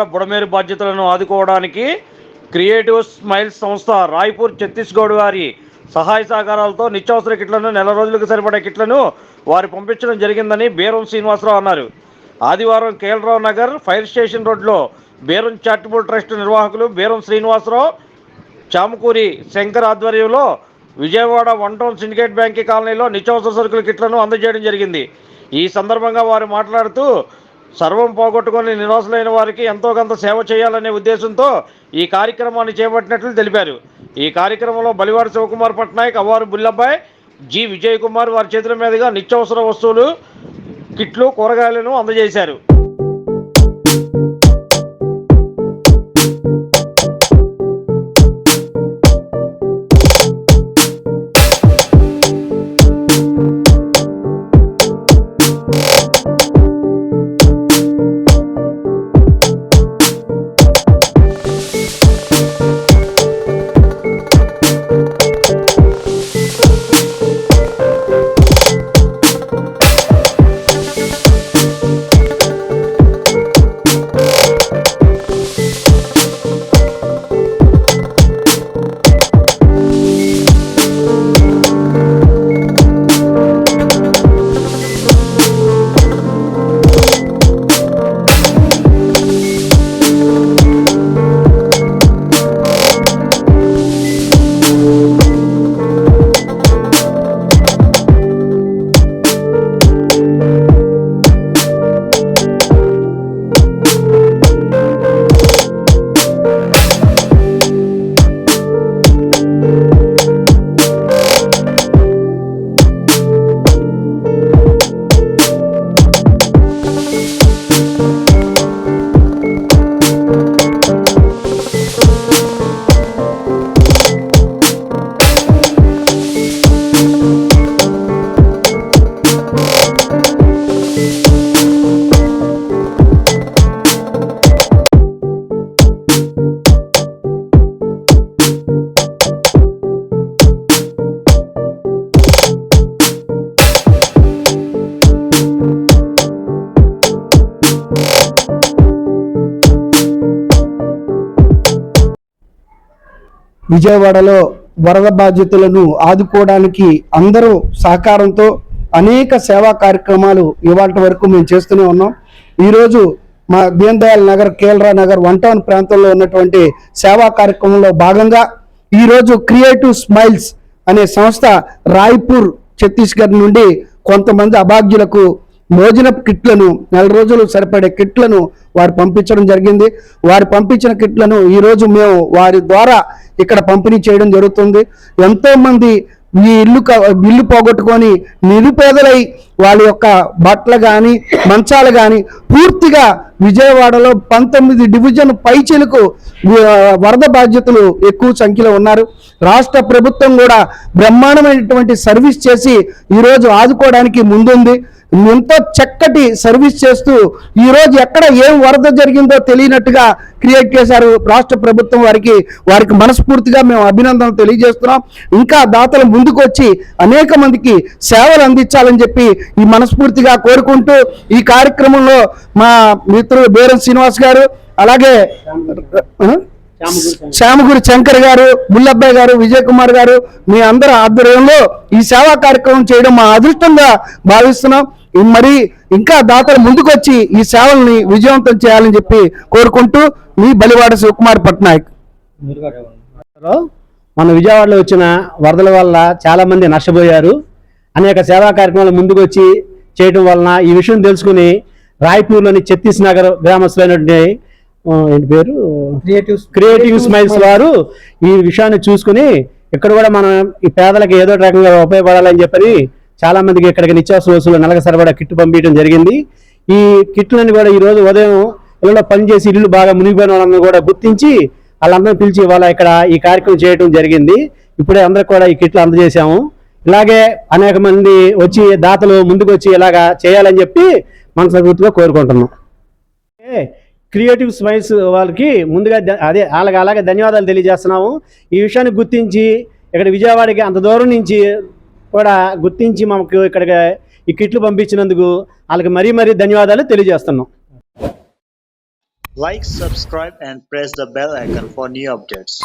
విజయవాడ బుడమేరు బాధ్యతలను ఆదుకోవడానికి creative smiles సంస్థ రాయ్పూర్ ఛత్తీస్గఢ్ వారి సహాయ సహకారాలతో నిత్యావసర కిట్లను నెల రోజులకు సరిపడే కిట్లను వారు పంపించడం జరిగిందని బీరం శ్రీనివాసరావు అన్నారు. ఆదివారం కేఎల్రావు నగర్ ఫైర్ స్టేషన్ రోడ్లో బీరం చారిటబుల్ ట్రస్ట్ నిర్వాహకులు బీరం శ్రీనివాసరావు చామకూరి శంకర్ ఆధ్వర్యంలో విజయవాడ వన్ టౌన్ సిండికేట్ బ్యాంకీ కాలనీలో నిత్యావసర సరుకుల కిట్లను అందజేయడం జరిగింది. ఈ సందర్భంగా వారు మాట్లాడుతూ సర్వం పోగొట్టుకొని నిరాశులైన వారికి ఎంతో కొంత సేవ చేయాలనే ఉద్దేశంతో ఈ కార్యక్రమాన్ని చేపట్టినట్లు తెలిపారు. ఈ కార్యక్రమంలో బలివారి శివకుమార్ పట్నాయక్ అవ్వారు బుల్లబ్బాయ్ జి విజయ్ కుమార్ వారి చేతుల మీదుగా నిత్యావసర వస్తువులు కిట్లు కూరగాయలను అందజేశారు. విజయవాడలో వరద బాధితులను ఆదుకోవడానికి అందరూ సహకారంతో అనేక సేవా కార్యక్రమాలు ఇవాళ వరకు మేము చేస్తూనే ఉన్నాం. ఈరోజు మా దీన్ దయాల్ నగర్ కేల్రా నగర్ వన్ టౌన్ ప్రాంతంలో ఉన్నటువంటి సేవా కార్యక్రమంలో భాగంగా ఈరోజు క్రియేటివ్ స్మైల్స్ అనే సంస్థ రాయ్పూర్ ఛత్తీస్గఢ్ నుండి కొంతమంది అభాగ్యులకు భోజనపు కిట్లను నెల రోజులు సరిపడే కిట్లను వారు పంపించడం జరిగింది. వారు పంపించిన కిట్లను ఈరోజు మేము వారి ద్వారా ఇక్కడ పంపిణీ చేయడం జరుగుతుంది. ఎంతోమంది ఈ ఇల్లు క- ఇల్లు పోగొట్టుకొని నిరుపేదలై వాళ్ళ యొక్క బట్టలు కానీ మంచాలు కానీ పూర్తిగా విజయవాడలో పంతొమ్మిది డివిజన్ పైచిలకు వరద బాధ్యతలు ఎక్కువ సంఖ్యలో ఉన్నారు. రాష్ట్ర ప్రభుత్వం కూడా బ్రహ్మాండమైనటువంటి సర్వీస్ చేసి ఈరోజు ఆదుకోవడానికి ముందుంది. ఎంతో చక్కటి సర్వీస్ చేస్తూ ఈరోజు ఎక్కడ ఏం వరద జరిగిందో తెలియనట్టుగా క్రియేట్ చేశారు రాష్ట్ర ప్రభుత్వం వారికి వారికి మనస్ఫూర్తిగా మేము అభినందనలు తెలియజేస్తున్నాం ఇంకా దాతలు ముందుకు వచ్చి అనేక మందికి సేవలు అందించాలని చెప్పి ఈ మనస్ఫూర్తిగా కోరుకుంటూ ఈ కార్యక్రమంలో మా మిత్రుడు బేరం శ్రీనివాస్ గారు అలాగే ఆ? శ్యామగురి శంకర్ గారు ముల్లబ్బాయి గారు విజయ్ కుమార్ గారు మీ అందరి ఆధ్వర్యంలో ఈ సేవా కార్యక్రమం చేయడం మా అదృష్టంగా భావిస్తున్నాం మరి ఇంకా దాతలు ముందుకొచ్చి ఈ సేవల్ని విజయవంతం చేయాలని చెప్పి కోరుకుంటూ మీ బలివాడ శివకుమార్ పట్నాయక్. మన విజయవాడలో వచ్చిన వరదల వల్ల చాలా మంది నష్టపోయారు. అనేక సేవా కార్యక్రమాలు ముందుకు వచ్చి చేయడం వలన ఈ విషయం తెలుసుకుని రాయ్పూర్లోని ఛత్తీస్ నగర్ గ్రామస్తులైనటువంటి ఏంటి పేరు? క్రియేటివ్ క్రియేటివ్ స్మైల్స్ వారు ఈ విషయాన్ని చూసుకుని ఇక్కడ కూడా మనం ఈ పేదలకు ఏదో రకంగా ఉపయోగపడాలని చెప్పని చాలా మందికి ఇక్కడికి నిత్యావసర వస్తువులు నెలకు సరిపడా కిట్ పంపించడం జరిగింది. ఈ కిట్లను కూడా ఈరోజు ఉదయం ఇళ్ళలో పనిచేసి ఇల్లు బాగా మునిగిపోయిన వాళ్ళని కూడా గుర్తించి వాళ్ళందరూ పిలిచి వాళ్ళ ఇక్కడ ఈ కార్యక్రమం చేయడం జరిగింది. ఇప్పుడే అందరికి కూడా ఈ కిట్లు అందజేశాము. ఇలాగే అనేక మంది వచ్చి దాతలు ముందుకు వచ్చి ఇలాగా చేయాలని చెప్పి మనస్ఫూర్తిగా కోరుకుంటున్నాం. క్రియేటివ్ స్మైల్స్ వాళ్ళకి ముందుగా అదే వాళ్ళకి అలాగే ధన్యవాదాలు తెలియజేస్తున్నాము. ఈ విషయాన్ని గుర్తించి ఇక్కడ విజయవాడకి అంత దూరం నుంచి కూడా గుర్తించి మాకు ఇక్కడికి ఈ కిట్లు పంపించినందుకు వాళ్ళకి మరీ మరీ ధన్యవాదాలు తెలియజేస్తున్నాం. Like subscribe and press the bell icon for new updates